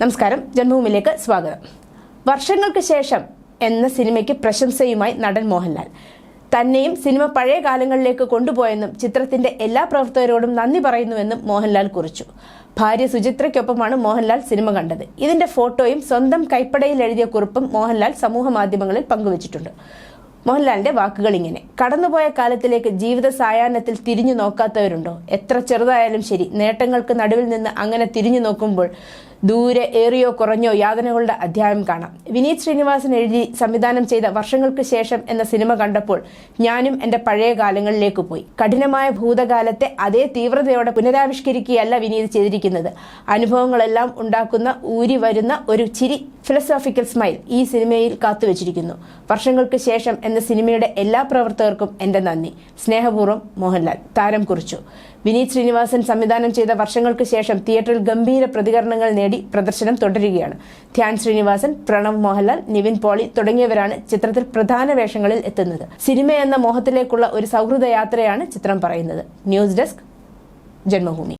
നമസ്കാരം ജന്മഭൂമിയിലേക്ക് സ്വാഗതം. വർഷങ്ങൾക്ക് ശേഷം എന്ന സിനിമയ്ക്ക് പ്രശംസയുമായി നടൻ മോഹൻലാൽ. തന്നെയും സിനിമ പഴയ കാലങ്ങളിലേക്ക് കൊണ്ടുപോയെന്നും ചിത്രത്തിന്റെ എല്ലാ പ്രവർത്തകരോടും നന്ദി പറയുന്നുവെന്നും മോഹൻലാൽ കുറിച്ചു. ഭാര്യ സുചിത്രയ്ക്കൊപ്പമാണ് മോഹൻലാൽ സിനിമ കണ്ടത്. ഇതിന്റെ ഫോട്ടോയും സ്വന്തം കൈപ്പടയിൽ എഴുതിയ കുറിപ്പും മോഹൻലാൽ സമൂഹ മാധ്യമങ്ങളിൽ പങ്കുവച്ചിട്ടുണ്ട്. മോഹൻലാലിന്റെ വാക്കുകൾ ഇങ്ങനെ കടന്നുപോയ കാലത്തിലേക്ക് ജീവിത സായാഹ്നത്തിൽ തിരിഞ്ഞു നോക്കാത്തവരുണ്ടോ? എത്ര ചെറുതായാലും ശരി നേട്ടങ്ങൾക്ക് നടുവിൽ നിന്ന് അങ്ങനെ തിരിഞ്ഞു നോക്കുമ്പോൾ ദൂരെ ഏറിയോ കുറഞ്ഞോ യാതനകളുടെ അധ്യായം കാണാം. വിനീത് ശ്രീനിവാസൻ എഴുതി സംവിധാനം ചെയ്ത വർഷങ്ങൾക്ക് ശേഷം എന്ന സിനിമ കണ്ടപ്പോൾ ഞാനും എന്റെ പഴയ കാലങ്ങളിലേക്ക് പോയി. കഠിനമായ ഭൂതകാലത്തെ അതേ തീവ്രതയോടെ പുനരാവിഷ്കരിക്കുകയല്ല വിനീത് ചെയ്തിരിക്കുന്നത്. അനുഭവങ്ങളെല്ലാം ഉണ്ടാക്കുന്ന ഊരി വരുന്ന ഒരു ചിരി ഫിലോസോഫിക്കൽ സ്മൈൽ ഈ സിനിമയിൽ കാത്തുവച്ചിരിക്കുന്നു. വർഷങ്ങൾക്ക് ശേഷം എന്ന സിനിമയുടെ എല്ലാ പ്രവർത്തകർക്കും എന്റെ നന്ദി. സ്നേഹപൂർവം മോഹൻലാൽ. താരം കുറിച്ചു. വിനീത് ശ്രീനിവാസൻ സംവിധാനം ചെയ്ത വർഷങ്ങൾക്ക് ശേഷം തിയേറ്ററിൽ ഗംഭീര പ്രതികരണങ്ങൾ നേടി പ്രദർശനം തുടരുകയാണ്. ധ്യാൻ ശ്രീനിവാസൻ പ്രണവ് മോഹൻലാൽ നിവിൻ പോളി തുടങ്ങിയവരാണ് ചിത്രത്തിൽ പ്രധാന വേഷങ്ങളിൽ എത്തുന്നത്. സിനിമ എന്ന മോഹത്തിലേക്കുള്ള ഒരു സൗഹൃദ യാത്രയാണ് ചിത്രം പറയുന്നത്. News desk Janmabhumi.